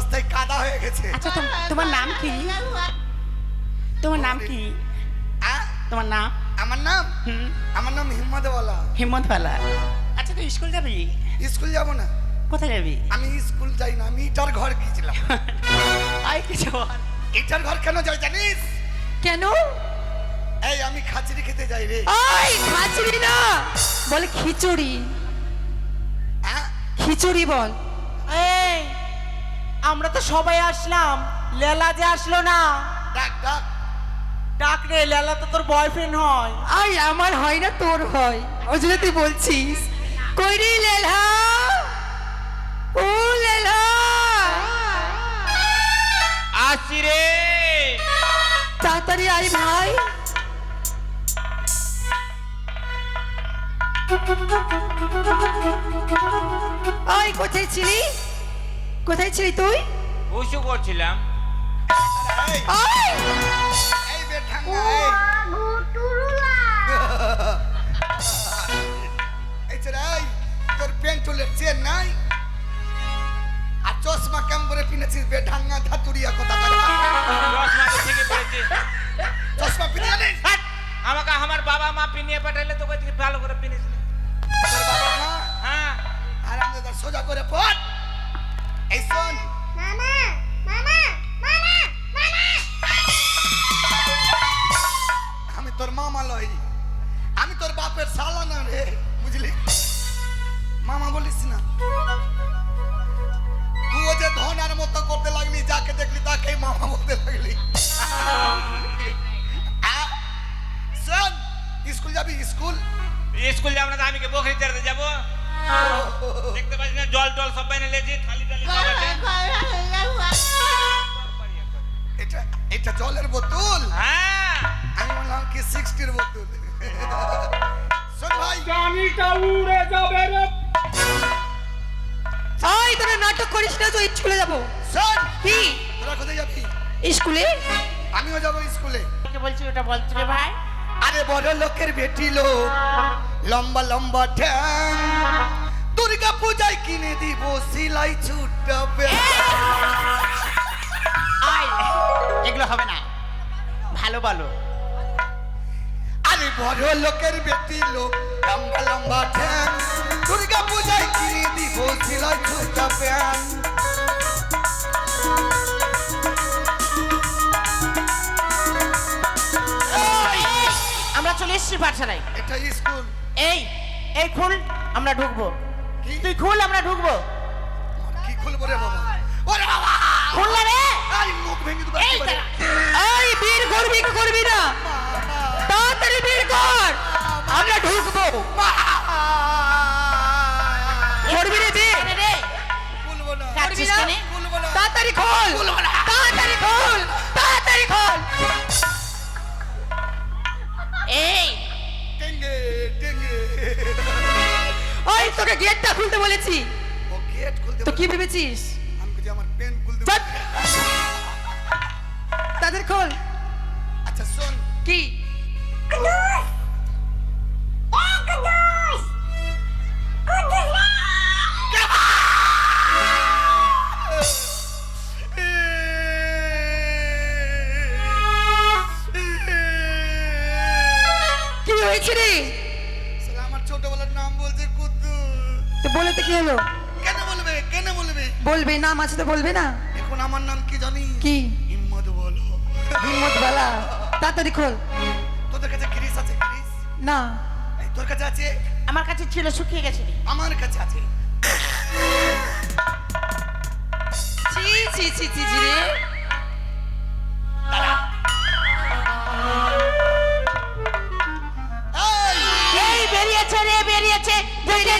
রাস্তায় কাদা হয়ে গেছে। আচ্ছা তোম- তোমার নাম কি? তোমার নাম কি? আ? তোমার নাম? আমার নাম? হুম। আমার নাম হেমন্ত পালা আচ্ছা তুই স্কুল যাবি? স্কুল যাব না। কোথায় যাবি? আমি স্কুল যাই না আমি ইটার ঘর গিয়েছিলাম। আয় কিছু বল। ইটার ঘর কেন যাই জানিস? কেন? এই আমি খাচড়ি খেতে যাই রে। ওই খাচড়ি না। বলে খিচুড়ি। আ? খিচুড়ি বল। এই আমরা তো সবাই আসলাম। লেলা যে আসলো না। ডাক ডাক। ডাক রে লেলা তো তোর বয়ফ্রেন্ড হয়। আই আমার হয় না তোর হয়। ওই জন্য তুই বলছিস। কই রে লেলা? ও লেলা! আসছি রে। তাড়াতাড়ি আই ভাই। ওই কোথায় ছিলি? কোথায় ছিলি তুই? উসু করছিলাম এই, এই বেঠাঙ্গা এই। এই ছেলে, এই, তোর পেন্টুলের চেন নাই? আর চশমা কেমন করে পিনেছিস বেঢাঙ্গা ধাতুরিয়া কথা দশ মাস থেকে পড়েছে চশমা পিনে জানিস আমাকে আমার বাবা মা পিনিয়ে পাঠালে তোকে ভালো করে পিনিস তোর বাবা মা? হ্যাঁ। আর আমাদের সোজা করে পড়। এই শোন আমি তোর মামা লই। আমি তোর বাপের শালা না রে বুঝলি? মামা বলিস না। তুইও যে ধনার মতো করতে লাগলি যাকে দেখলি তাকেই মামা বলতে লাগলি। শোন স্কুল যাবি? স্কুল? স্কুল যাব না আমি বকরি চড়তে যাব? দেখতে পাচ্ছি না জল টল সব বাইরে লেছি থালি টালি সব আছে। এটা এটা জলের বোতল? হ্যাঁ। আমি বললাম কি সিক্সটির বোতল শোন ভাই। ওই তোরা নাটক করিস না তো স্কুলে যাব। শোন। কি? তোরা কোথায় যাবি? স্কুলে? আমিও যাব স্কুলে। বলছি ওটা বলছি রে ভাই। আরে বড় লোকের বেটি লোক লম্বা লম্বা ঠ্যাং। দুর্গা পূজায় কিনে দিব সিলাই আয় এগুলো হবে না। ভালো বলো। আরে বড় লোকের বেটি লোক লম্বা লম্বা ঠ্যাং। দুর্গা পূজায় কিনে দিব সিলাই ছুটটা চলে এসেছি পাঠশালায়? এটা স্কুল। এই এই খুল আমরা ঢুকবো। তুই খুল আমরা ঢুকবো। কি খুলবো রে বাবা? ওরে বাবা! খুল না রে? এই মুখ ভেঙে দেবো এই। এই বীর করবি কি করবি না? তাড়াতাড়ি বীর কর। আমরা ঢুকবো। করবি রে বীর। রে! খুলবো না। করবি না? খুলবো না। তাড়াতাড়ি খোল। খুলবো না। তাড়াতাড়ি খোল। তাড়াতাড়ি খোল। এই। ওই তোকে গেটটা খুলতে বলেছি। ও গেট খুলতে তো কি ভেবেছিস? আমি বলছি আমার পেন খুলতে তাদের খোল। আচ্ছা শোন। কি? হয়েছে রে। আমার ছোটবেলার নাম বলছে কুদ্দু। তো বলে তো কি হলো? কেন বলবে? কেন বলবে? বলবে নাম আছে তো বলবে না। এখন আমার নাম কি জানি? কি? হিম্মত বলো। হিম্মত বালা। তাড়াতাড়ি খোল। তোদের কাছে গ্রিস আছে গ্রিস না। তোর কাছে আছে? আমার কাছে ছিল শুকিয়ে গেছে। আমার কাছে আছে। ছি ছি ছি ছি ছি রে।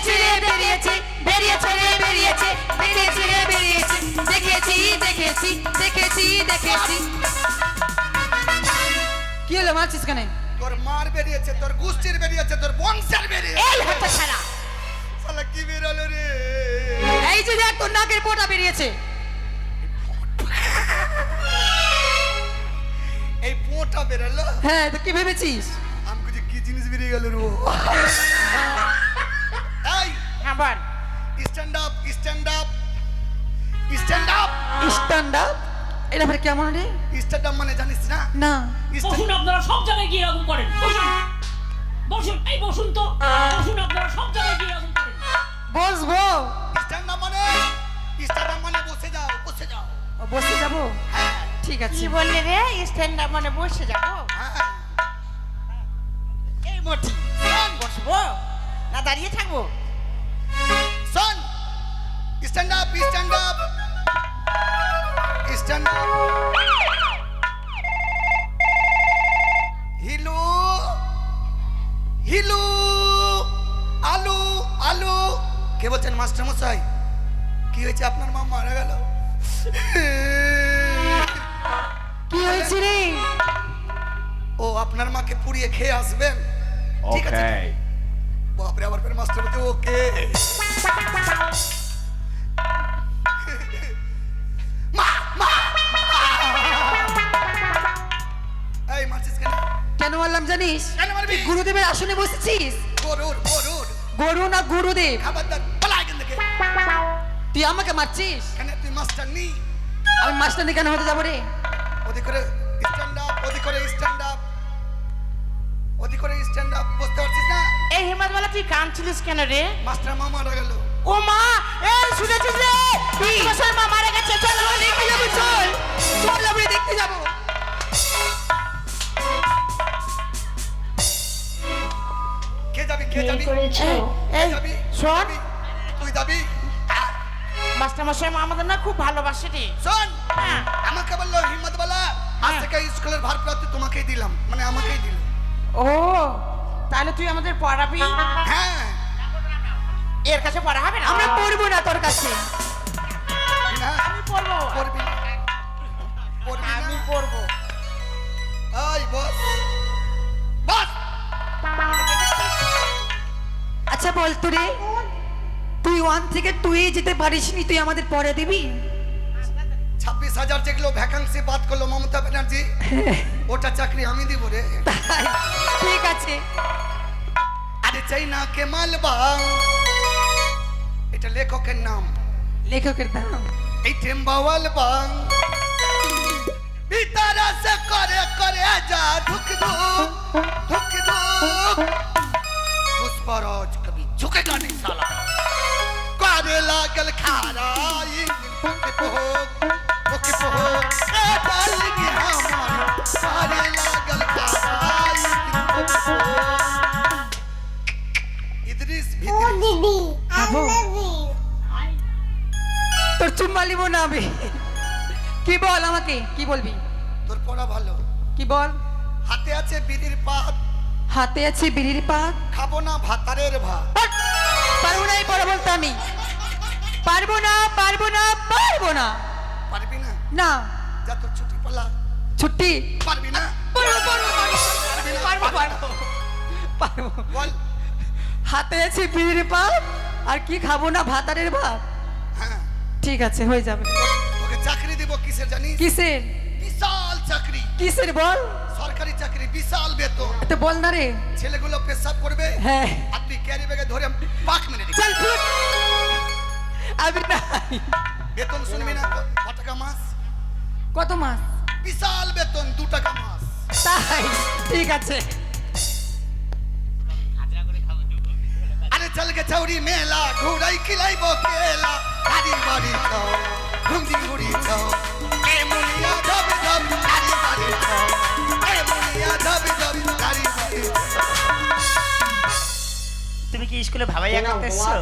বেরিয়েছে বেরিয়েছে বেরিয়েছে রে বেরিয়েছে বেরিয়েছে রে বেরিয়েছে। দেখেছি দেখেছি দেখেছি দেখেছি। কি হলো মারছিস কেন? তোর মার বেরিয়েছে তোর গোষ্ঠীর বেরিয়েছে তোর বংশের বেরিয়েছে। এই হতো ছাড়া শালা কি বেরোলো রে? এই যে দেখ তোর নাকের পোটা বেরিয়েছে। এই পোটা বেরোলো? হ্যাঁ তো কি ভেবেছিস? আমি কি জিনিস বেরিয়ে গেল রে বল stand up stand up stand up stand up এটা ফের কেমন রে? স্ট্যান্ড আপ মানে জানিস না? না। বসুন আপনারা সব জায়গায় গিয়ে এরকম করেন। বসুন। বসুন এই বসুন তো। বসুন আপনারা সব জায়গায় গিয়ে এরকম করেন। বসবো। স্ট্যান্ড আপ মানে স্ট্যান্ড আপ মানে বসে যাও বসে যাও। ও, বসে যাব? হ্যাঁ। ঠিক আছে। কি বললে রে? স্ট্যান্ড আপ মানে বসে যাব? হ্যাঁ। এই মটি বসবো? না দাঁড়িয়ে থাকব? Stand up stand up stand up হিলু হিলু আলু আলু কে বলছেন মাস্টার মশাই? কি হয়েছে? আপনার মা মারা গেল। কি হয়েছে রে? ও আপনার মাকে পুড়িয়ে খেয়ে আসবেন। ঠিক আছে। বাপরে আবার ফের মাস্টার বলতে ওকে। কেন বললাম জানিস? কেন মারবি? গুরুদেবের আসনে বসেছিস? গরুর গরুর। গরু না গুরুদেব? খাবারদার পালা এখান থেকে। তুই আমাকে মারছিস? কেন তুই মাস্টার নি আমি মাস্টার কেন হতে যাব রে? ওদি করে স্ট্যান্ড আপ ওদি করে স্ট্যান্ড আপ ওদি করে স্ট্যান্ড আপ বুঝতে পারছিস না? এই হিমাদ তুই কাঁদছিলিস কেন রে? মাস্টার মা মারা গেল। ও মা এই শুনেছিস রে? মাস্টারমশাই মা মারা গেছে। চল চল দেখতে যাব চল। চল আমরা দেখতে যাব। কে যাবি? এই, কে এই যাবি? শোন। তুই যাবি? মাস্টারমশাই মা আমাদের না খুব ভালোবাসে রে। শোন হ্যাঁ। আমাকে বলল হিম্মত বলা আজ হ্যাঁ। থেকে স্কুলের ভারপ্রাপ্ত তোমাকেই দিলাম মানে আমাকেই দিল। ও তাহলে তুই আমাদের পড়াবি? হ্যাঁ। এর কাছে পড়া হবে না? আমরা পড়ব না তোর কাছে। আমি পড়ব। পড়বি আমি পড়ব। এই বস। আচ্ছা বলতো রে। তুই ওয়ান থেকে তুই যেতে পারিসনি তুই আমাদের পরে দিবি। ছাব্বিশ হাজার যেগুলো ভ্যাকান্সি বাদ করল মমতা ব্যানার্জি হ্যাঁ। ওটা চাকরি আমি দিব রে। ঠিক আছে। আরে চাই না কে মালবা এটা লেখকের নাম। লেখকের নাম? এই টেম্বাওয়াল বাং। ভিতরা করে করে যা ধুক ধুক। পুষ্পরাজ झुकेगा नहीं साला करे लागल खारा ओके पोहोक ओके पोहोक ए डालेंगे हमारे करे लागल खारा इदरिस भी খাবো তোর চুম্মা লিবো না আমি কি বল আমাকে কি বলবি তোর পড়া ভালো কি বল হাতে আছে বিড়ির পাত হাতে আছে বিড়ির পাত খাব না ভাতারের ভাত! পারব না এই পড়া বলতে আমি। পারব না পারব না পারব না। পারবি না? না। যা তোর ছুটি পালা। ছুটি? পারবি না? পারব পারব পারব। পারব বল। হাতে আছে বিড়ির পাত আর কি খাব না ভাতারের ভাত? হ্যাঁ। ঠিক আছে হয়ে যাবে। তোকে চাকরি দিব কিসের জানিস? কিসের? বিশাল চাকরি। কিসের বল? সরকারি চাকরি বিশাল বেতন। তো বল না রে। ছেলেগুলো পেশাব করবে? হ্যাঁ। আর তুই ক্যারি ব্যাগে ধরে পাক মেরে দিবি চল ফুট আমি নাই বেতন শুনবি না? ক- টাকা মাস? কত মাস? বিশাল বেতন দু টাকা মাস। তাই? ঠিক আছে। আরে চল গে চৌরি মেলা ঘুরাই খিলাইব কেলা হাড়ি বাড়ি খাও ঘুমদি ঘুরি খাও। এ মুনিয়া ধব ধব হাড়ি বাড়ি খাও। তুমি কি স্কুলে ভাবাই করতেছো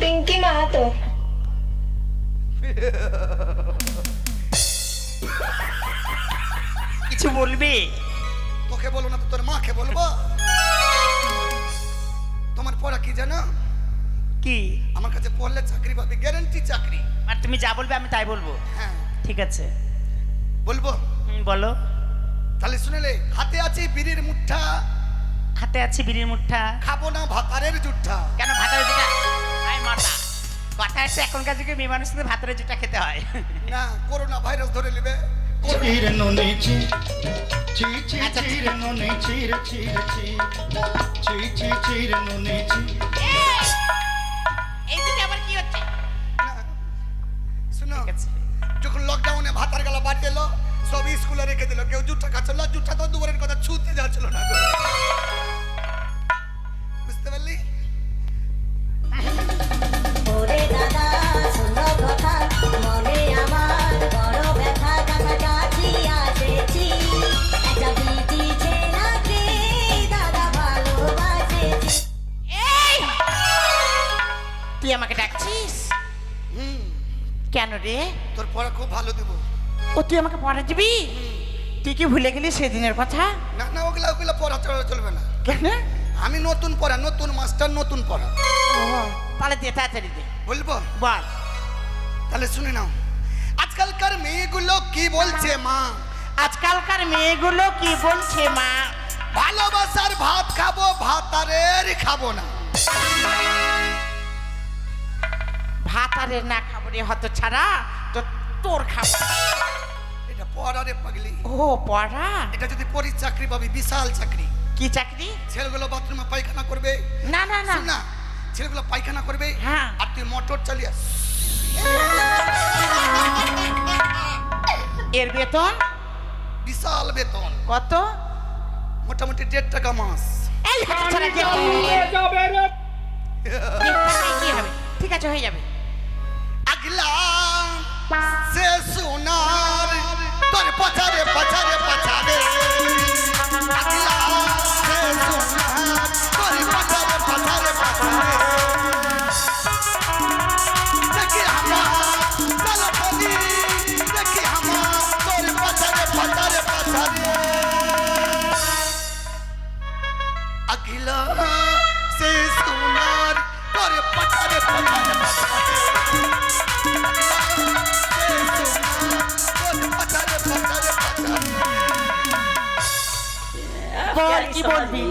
পিঙ্কি মাহাতো। কিছু বলবি? তোকে বলো না তো তোর মাকে বলব? তোমার পড়া কি জানো? কি? আমার কাছে পড়লে চাকরি পাবে গ্যারান্টি চাকরি। আর তুমি যা বলবে আমি তাই বলব। হ্যাঁ। ঠিক আছে। বলব? বলো। তাহলে শুনেলে হাতে আছে বিড়ির মুঠা। হাতে আছে বিড়ির মুঠা। খাব না ভাতারের জুঠা। কেন ভাতের যেটা আই মাতা কথা হচ্ছে এখনকার যুগে মেয়ে মানুষদের ভাতের যেটা খেতে হয়। না করোনা ভাইরাস ধরে নেবে। chi chi আচ্ছা, chire no ne chire chire chi, chi chi chire no ne chi. এই! দিকে আবার কি হচ্ছে। শুনো আছে। যখন লকডাউনে ভাতার গালা বাড়ি এলো সব স্কুলে রেখে দিল। কেউ জুঠা খাচ্ছিল জুঠা তো দুবারের কথা ছুতে যাচ্ছিল না বুঝতে পারলি? দাদা শোনো কথা। মনে আমার বড় ব্যথা কাছাকাছি আসেছি। একটা বিটি ছেলেকে দাদা ভালোবাসেছি। এই! তুই আমাকে ডাকছিস? হুম। কেন রে? তোর পড়া খুব ভালো দেবো। ও তুই আমাকে পড়া দিবি? তুই কি ভুলে গেলি সেদিনের কথা? না না ওগুলা ওগুলা পড়া চলা চলবে না। কেন? আমি নতুন পড়া নতুন মাস্টার নতুন পড়া। তাহলে দে তাড়াতাড়ি দে বলব? বল। তাহলে শুনে নাও। আজকালকার মেয়েগুলো কি বলছে মা? আজকালকার মেয়েগুলো কি বলছে মা? ভালোবাসার ভাত খাব ভাতারের খাব না। ভাত আরে না খাব রে হত ছাড়া তো তোর খাব। পড়ারে পাগলি। ও পড়া? এটা যদি পরি চাকরি পাবি বিশাল চাকরি। কি চাকরি? ছেলেগুলো বাথরুমে পায়খানা করবে। না না না। না ছেলেগুলো পায়খানা করবে হ্যাঁ। আর তুই মোটর চালিয়ে এর বেতন? বিশাল বেতন। কত? মোটামুটি দেড় টাকা মাস। এই ঠিক আছে হয়ে যাবে। আগলা সে সোনার তোর পছারে পছারে পছারে আগলা সে সোনার তোর পছারে পছারে বল কি বলবি?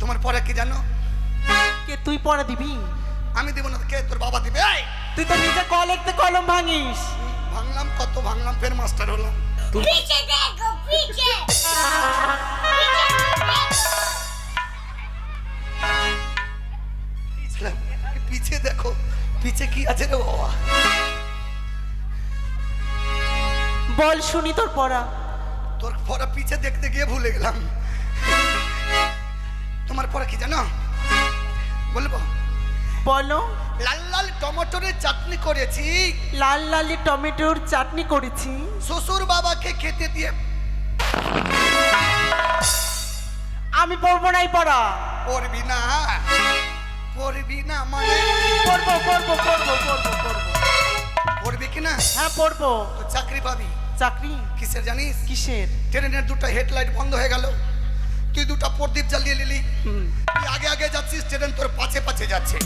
তোমার পরে কি জানো? কে তুই পড়া দিবি? আমি দেবো না কে তোর বাবা দিবে? তুই তো নিজে কলেজতে কলম ভাঙিস। ভাঙলাম কত ভাঙলাম ফের মাস্টার হলাম। পিছে দেখো পিছে। পিছে দেখো পিছে কি আছে রে বাবা? বল শুনি তোর পড়া। তোর পরে পিছে দেখতে গিয়ে ভুলে গেলাম। তোমার পরে কি জানো? বলব? বলো। লাল লাল টমেটোরের চাটনি করেছি। লাল লাল টমেটোর চাটনি করেছি। শ্বশুর বাবাকে খেতে দিয়ে আমি পড়ব নাই পড়া। পড়বি না। পড়বি না মানে? পড়ব পড়ব পড়ব পড়ব পড়ব। পড়বি কি না? হ্যাঁ পড়ব। তো চাকরি পাবি। চাকরি? কিসের জানিস? কিসের? ট্রেনের দুটো হেডলাইট বন্ধ হয়ে গেল। তুই দুটো প্রদীপ জ্বালিয়ে নিলি। তুই আগে আগে যাচ্ছিস ট্রেন তোর পাছে পাছে যাচ্ছে।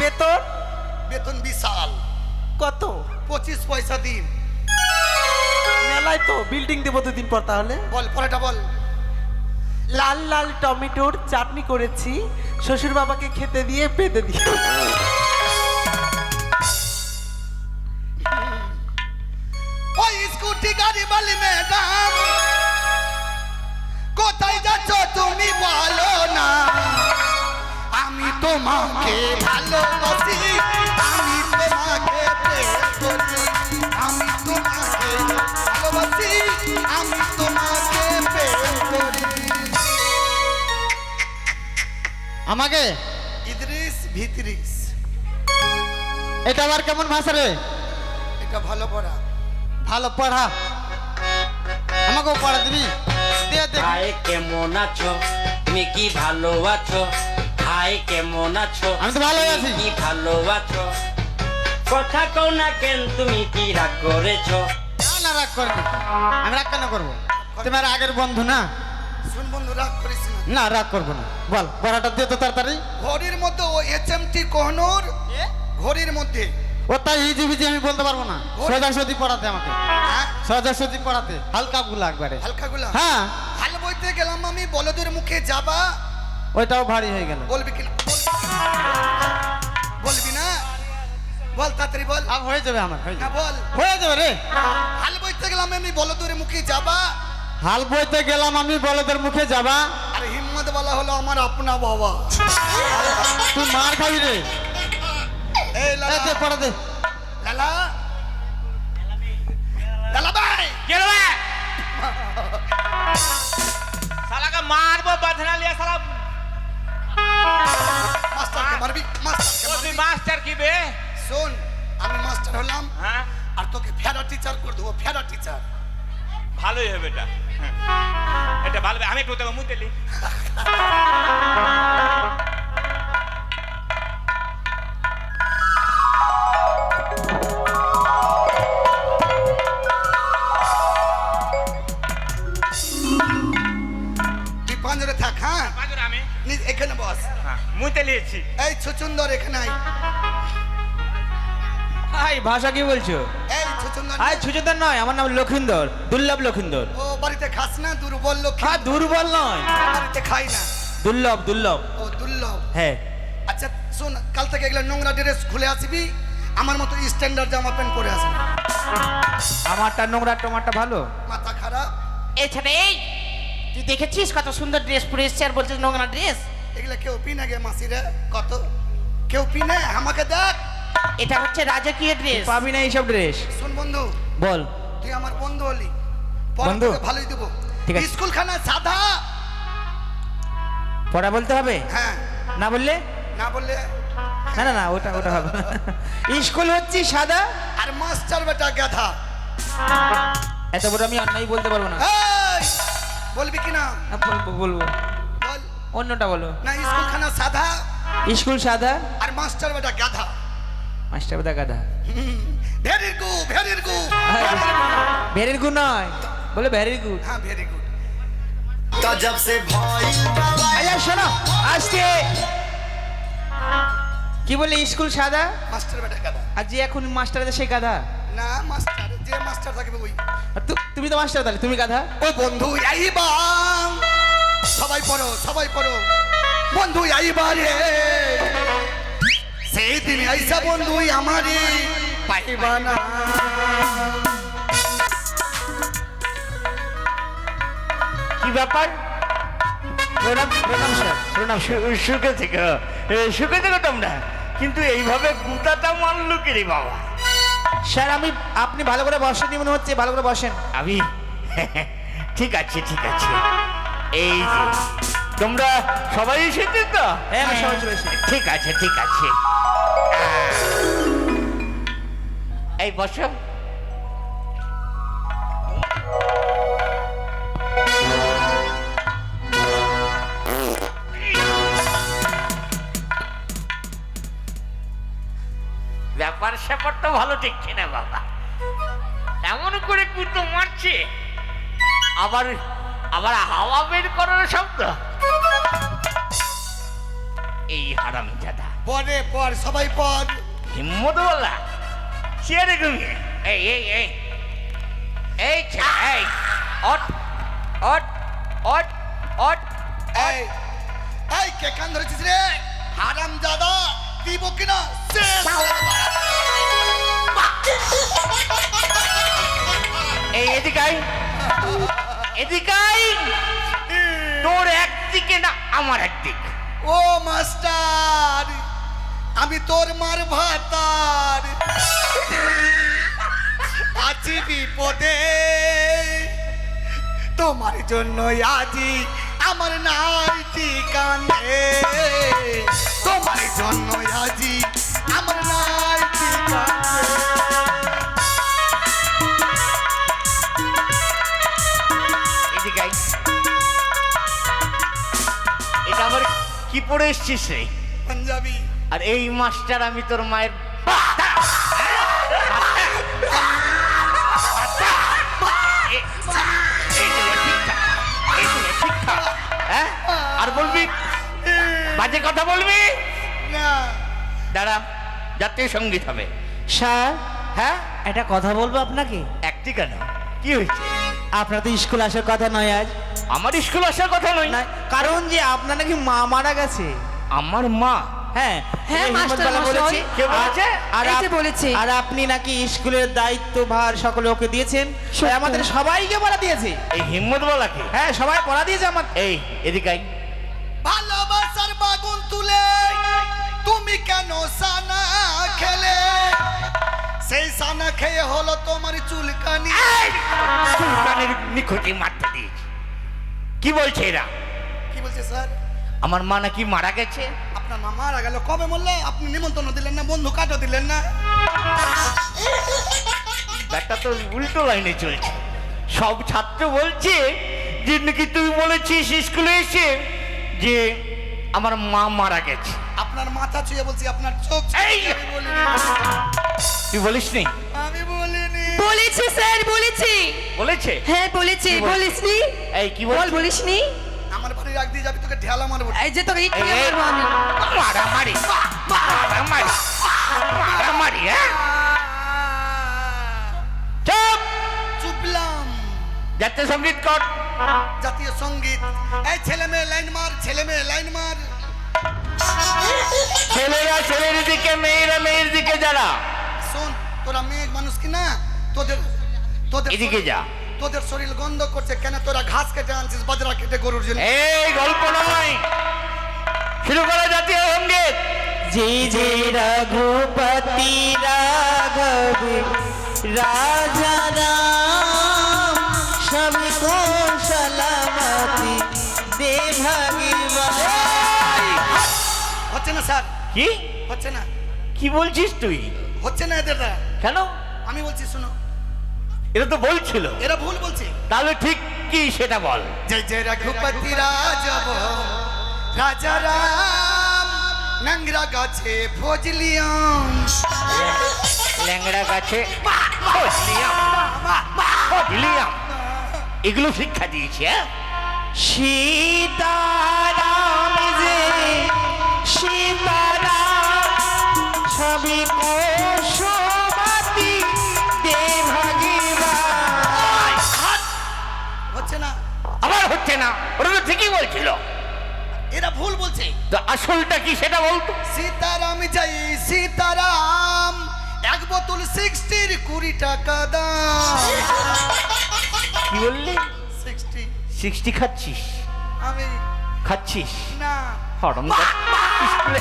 বেতন? বেতন বিশাল। কত? পঁচিশ পয়সা দিন। মেলায় তো বিল্ডিং দেবো দুদিন পর তাহলে। বল পরেটা বল। লাল লাল টমেটোর চাটনি করেছি শ্বশুর বাবাকে খেতে দিয়ে পেতে দিয়ে তোমাকে ভালোবাসি আমি তোমাকে আমি তোমাকে ভালোবাসি আমি তোমাকে আমাকে? ইদ্রিস ভিতরিস। এটা আবার কেমন ভাষা রে? এটা ভালো পড়া। ভালো পড়া? আমাকেও পড়া দিবি? কেমন আছো? তুমি কি ভালো আছো? হাই কেমন আছো? আমি তো ভালোই আছি। কি ভালো আছো? কথা কও না কেন তুমি কি রাগ করেছ? না, না রাগ করিনি। আমি রাগ কেন করব? তোমার আগের বন্ধু না? শুন বন্ধু রাগ করিস না। না রাগ করব না। বল বড়াটা দিয়ে তো তাড়াতাড়ি। ঘড়ির মধ্যে ও এইচ এম টি কোহনুর ঘড়ির মধ্যে। ও তাই ইজি বিজি আমি বলতে পারব না। সোজা সোজাসুজি পড়াতে আমাকে। হ্যাঁ? সোজাসুজি পড়াতে। হালকা গুলা একবারে। হালকা গুলা হ্যাঁ। হাল বইতে গেলাম আমি বলদের মুখে যাবা। ওইটাও ভারী হয়ে গেল। বলবি কি? বলবি না? বল তাড়াতাড়ি বল। আব হয়ে যাবে আমার হয়ে যাবে। বল। হয়ে যাবে রে। হাল বইতে গেলাম আমি বলদের মুখে যাবা। হাল বইতে গেলাম আমি বলদের মুখে যাবা। আর হিম্মত বলা হলো আমার আপনা বাবা। তুই মার খাবি রে। এই দে লালা পড়া দে। লালা। লালা ভাই। কে রে ভাই? শালাকে মারবো বাঁধনা লিয়া শালা মাস্টারকে মারবি? মাস্টারকে ও তুই মাস্টার কি বে? শোন আমি মাস্টার হলাম হ্যাঁ। আর তোকে ফেরা টিচার করে দেবো ফেরা টিচার ভালোই হবে এটা। হ্যাঁ। এটা ভালো। আমি একটু তোকে মুতেলি তুই মুতে লিয়েছি এই ছুচুন্দর এখানে আই হাই ভাষা কি বলছো? এই ছুচুন্দর হাই সুচেতন নয় আমার নাম লক্ষিন্দর দুর্লভ লক্ষিন্দর। ও বাড়িতে খাস না দুর্বল লোক হ্যাঁ দুর্বল নয়। বাড়িতে খাই না। দুর্লভ দুর্লভ। ও দুর্লভ। হ্যাঁ। আচ্ছা শোন কাল থেকে এগুলো নোংরা ড্রেস খুলে আসবি আমার মতো স্ট্যান্ডার্ড জামা প্যান্ট পরে আসবি। আমারটা নোংরা তোমারটা ভালো? মাথা খারাপ। এছাড়া এই তুই দেখেছিস কত সুন্দর ড্রেস পরে এসছে আর বলছিস নোংরা ড্রেস? এগুলো কেউ পিনে গে মাসিরে? কত? কেউ পিনে? আমাকে দেখ। এটা হচ্ছে রাজকীয় ড্রেস পাবি না এইসব ড্রেস শোন বন্ধু। বল। তুই আমার বন্ধু হলি। বন্ধু? ভালোই দেবো। ঠিক আছে। স্কুল খানা সাদা পড়া বলতে হবে? হ্যাঁ। না বললে? না বললে? না না না ওটা ওটা হবে স্কুল হচ্ছে সাদা। আর মাস্টার বেটা গাধা। এত বড় আমি অন্যায় বলতে পারব না। এই! বলবি কি না? বলব বলব। বল অন্যটা বলো। না স্কুল খানা সাদা স্কুল সাদা আর মাস্টার বেটা গাধা। মাস্টার বেটা গাধা? ভেরি গু ভেরি গু। ভেরির গুড নয়। বলে ভেরি গুড হ্যাঁ ভেরি গুড আচ্ছা শোনো আজকে কি বলে স্কুল সাদা মাস্টার বেটা গাধা। আর যে এখন মাস্টার আছে সে গাধা? না মাস্টার যে মাস্টার থাকবে ওই। তু- তুমি তো মাস্টার তাহলে তুমি গাধা? ও বন্ধু আইবা। সবাই পড়ো সবাই পড়ো। বন্ধু আইবা রে সেই দিন আইসা বন্ধু আমারে পাইবা না। কি ব্যাপার? প্রণাম প্রণাম স্যার প্রণাম সুখে থেকে সুখে থেকে তোমরা। কিন্তু এইভাবে গুতাটা মারলো কি রে বাবা? স্যার আমি আপনি ভালো করে বসেন মনে হচ্ছে ভালো করে বসেন। আমি? ঠিক আছে ঠিক আছে। এই যে তোমরা সবাই এসেছে তো? হ্যাঁ আমি সবাই চলে এসেছি। ঠিক আছে ঠিক আছে। এই বসো। ব্যাপার স্যাপার তো ভালো ঠেকছে না বাবা। এমন করে কুতো মারছে আবার আবার হাওয়া বের করার শব্দ। এই হারাম জাদা। পরে পর সবাই পর। হিম্মত বলা। চেয়ারে ঘুমিয়ে এই এই এই। এই এই। অট অট অট অট এই এই কে কান ধরেছিস রে? হারাম দাদা দিব কিনা? এই এদিকাই এদিকাই তোর একদিকে না, আমার একদিক। ও মাস্টার, আমি তোর মার ভাতার। আছি বিপদে। তোমার জন্য আজি আমার নাই ঠিকানে। তোমার জন্য আজি পরে এসছিস রে পাঞ্জাবি। আর এই মাস্টার আমি তোর মায়ের হ্যাঁ? আর বলবি? বাজে কথা বলবি? না। দাঁড়া জাতীয় সংগীত হবে। স্যার হ্যাঁ? একটা কথা বলব আপনাকে? একটি কেন? কি হয়েছে? আপনার তো স্কুল আসার কথা নয় আজ। আমার স্কুল আসার কথা নয়। না কারণ যে আপনার নাকি মা মারা গেছে। আমার মা? হ্যাঁ হ্যাঁ, মাস্টার বলেছে। কে বলেছে? আর এই আপ- বলেছে। আর আপনি নাকি স্কুলের দায়িত্ব ভার সকলে ওকে দিয়েছেন। তাই আমাদের সবাইকে পড়া দিয়েছে। এই হিম্মত বলাকে হ্যাঁ সবাই পড়া দিয়েছে আমার এই এদিকে আই। ভালোবাসার বাগুন তুলে তুমি কেন সানা খেলে? সেই সানা খেয়ে হলো তোমার চুলকানি। সুলতানের নিখোঁজে মারতে দিয়েছে। কি বলছে এরা? কি বলছে স্যার? আমার মা নাকি মারা গেছে? আপনার মা মারা গেল কবে বললে আপনি নিমন্ত্রণ দিলেন না বন্ধু কাটও দিলেন না। ব্যাটা তো উল্টো লাইনে চলছে। সব ছাত্র বলছে যে নাকি তুই বলেছিস স্কুলে এসে যে আমার মা মারা গেছে। আপনার মাথা ছুঁয়ে বলছি আপনার চোখ এই! তুই বলিস নি আমি বলিনি বলেছি স্যার বলেছি। বলেছে? হ্যাঁ বলেছি। বলিসনি? এই কি বল বল বলিসনি? আমার বাড়ি রাখ দিয়ে যাবি তোকে ঢেলা মারবো। এই যে তোকে এই। মারবো আমি। মারামারি। মারামারি। মারামারি হ্যাঁ? চুপ! চুপলাম। জাতীয় সংগীত কর। জাতীয় সংগীত। এই ছেলে মেয়ে লাইন মার ছেলে মেয়ে লাইন মার। ছেলেরা ছেলের দিকে মেয়েরা মেয়ের দিকে যারা। শোন তোরা মেয়ে মানুষ কি না? তোদের তোদের এদিকে যা। তোদের শরীর গন্ধ করছে কেন তোরা ঘাস কেটে আনছিস বাজরা কেটে গরুর জন্য? এই গল্প নয়। শুরু করা জাতীয় সংগীত। যে যে রঘুপতি রাঘব রাজা রাম সবকো সলামতি দে ভগবান হচ্ছে না স্যার? কি? হচ্ছে না। কি বলছিস তুই? হচ্ছে না এদের কেন? আমি বলছি শোনো। এটা তো বলছিল এরা ভুল বলছে। তাহলে ঠিক কি সেটা বল। যে জয় রঘুপতি রাজব রাজা রাম নাংরা গাছে ফজলিয়াম। ল্যাংড়া গাছে ফজলিয়াম, ফজলিয়াম। এগুলো শিক্ষা দিয়েছে হ্যাঁ? সীতারাম যে সীতারাম সবই কোশমতি হচ্ছে না ওরা তো ঠিকই বলছিল। এরা ভুল বলছে। তো আসলটা কি সেটা বলতো? সীতারাম জয় সীতারাম এক বোতল সিক্সটির কুড়ি টাকা দাম। কি বললি? সিক্সটি। সিক্সটি খাচ্ছিস? আমি খাচ্ছিস? না। হরম স্কুলে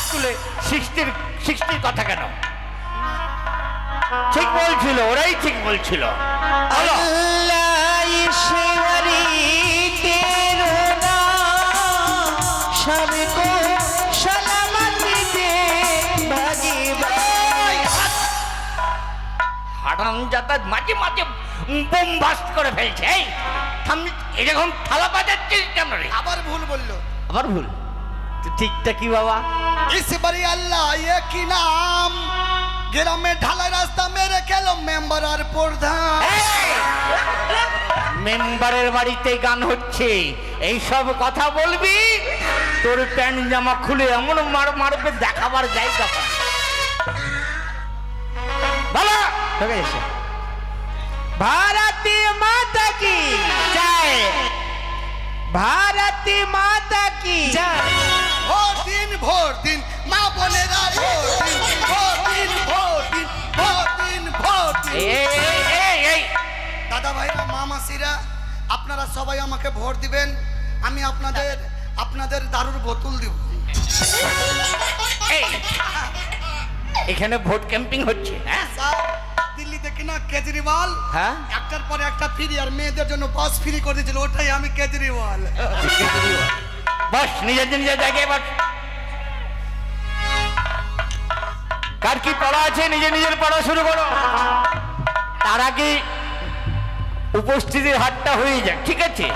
স্কুলে সিক্সটির সিক্সটির কথা কেন? ঠিক বলছিল ওরাই ঠিক বলছিল। বলো। আল্লাহ সবকো সলামতি দে ভগবান হারাম জাতা মাঝে মাঝে বোম বাস্ট করে ফেলছে এই থাম- এরকম থালা বাজাচ্ছিস কেন রে আবার ভুল বললো আবার ভুল তো ঠিকটা কি বাবা इस बारी अल्लाह ये की नाम গ্রামে ঢালাই রাস্তা মেরে খেলো মেম্বার আর প্রধান মেম্বারের বাড়িতে গান হচ্ছে। এই সব কথা বলবি তোর প্যান্ট জামা খুলে এমন মার মারবে দেখাবার জায়গা বলো ঠিক আছে ভারতী মাতা কি? জয়। ভারতী মাতা কি? ভোর দিন ভোর দিন মা বোনেরা ভোর দিন ভোর দিন ভোর দিন ভোর দিন ভোর দিন। এই, এই, এই, এই, দাদা ভাইরা মা মাসিরা আপনারা সবাই আমাকে ভোট দিবেন আমি আপনাদের আপনাদের দারুর বোতল দিব। এখানে ভোট ক্যাম্পিং হচ্ছে হ্যাঁ? দিল্লিতে কিনা কেজরিওয়াল? হ্যাঁ? একটার পরে একটা ফ্রি আর মেয়েদের জন্য বাস ফ্রি করে দিয়েছিল ওটাই আমি কেজরিওয়াল। বস নিজের নিজের জায়গায় বস। কার কি পড়া আছে? নিজে নিজের পড়া শুরু করো। তার আগে উপস্থিতির হাটটা হয়ে যাক ঠিক আছে?